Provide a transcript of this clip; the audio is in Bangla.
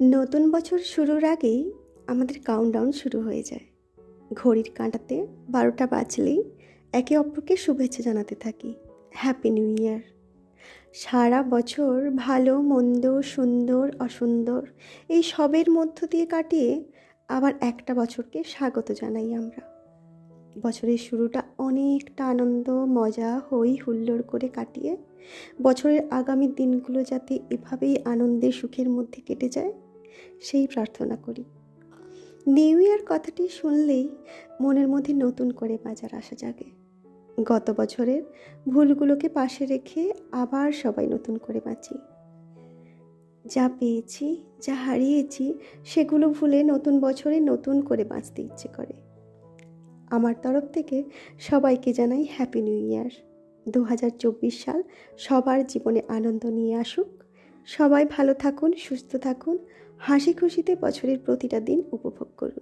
নতুন বছর শুরুর আগেই আমাদের কাউন্টডাউন শুরু হয়ে যায়। ঘড়ির কাঁটাতে বারোটা বাজলেই একে অপরকে শুভেচ্ছা জানাতে থাকি। হ্যাপি নিউ ইয়ার সারা বছর ভালো, মন্দ, সুন্দর, অসুন্দর এই সবের মধ্য দিয়ে কাটিয়ে আবার একটা বছরকে স্বাগত জানাই আমরা। বছরের শুরুটা অনেকটা আনন্দ, মজা, হই হুল্লোড় করে কাটিয়ে বছরের আগামী দিনগুলো যাতে এভাবেই আনন্দে সুখের মধ্যে কেটে যায় সেই প্রার্থনা করি। নিউ ইয়ার কথাটি শুনলেই মনের মধ্যে নতুন করে বাজার আসা জাগে। গত বছরের ভুলগুলোকে পাশে রেখে আবার সবাই নতুন করে বাঁচি। যা পেয়েছি, যা হারিয়েছি, সেগুলো ভুলে নতুন বছরে নতুন করে বাঁচতে ইচ্ছে করে। আমার তরফ থেকে সবাইকে জানাই হ্যাপি নিউ ইয়ার দু হাজার চব্বিশ সাল সবার জীবনে আনন্দ নিয়ে আসুক। সবাই ভালো থাকুন, সুস্থ থাকুন। হাসি খুশিতে বছরের প্রতিটা দিন উপভোগ করুন।